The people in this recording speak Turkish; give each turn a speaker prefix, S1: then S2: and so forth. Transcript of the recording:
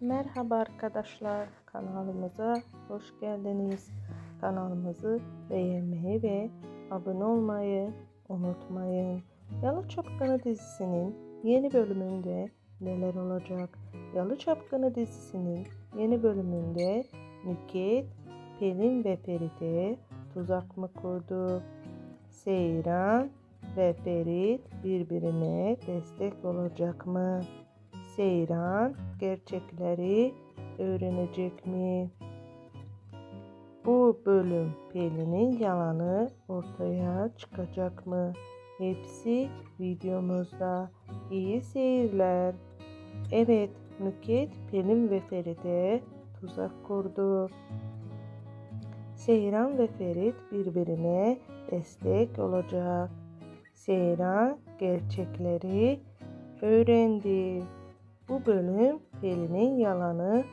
S1: Merhaba arkadaşlar kanalımıza hoş geldiniz. Kanalımızı beğenmeyi ve abone olmayı unutmayın. Yalı Çapkını dizisinin yeni bölümünde neler olacak? Yalı Çapkını dizisinin yeni bölümünde Nükhet, Pelin ve Feride tuzak mı kurdu? Seyran ve Ferit birbirine destek olacak mı? Seyran gerçekleri öğrenecek mi? Bu bölüm Pelin'in yalanı ortaya çıkacak mı? Hepsi videomuzda. İyi seyirler. Evet, Nükhet, Pelin ve Feride tuzak kurdu. Seyran ve Ferit birbirine destek olacak. Seyran gerçekleri öğrendi. Bu bölüm Pelin'in yalanı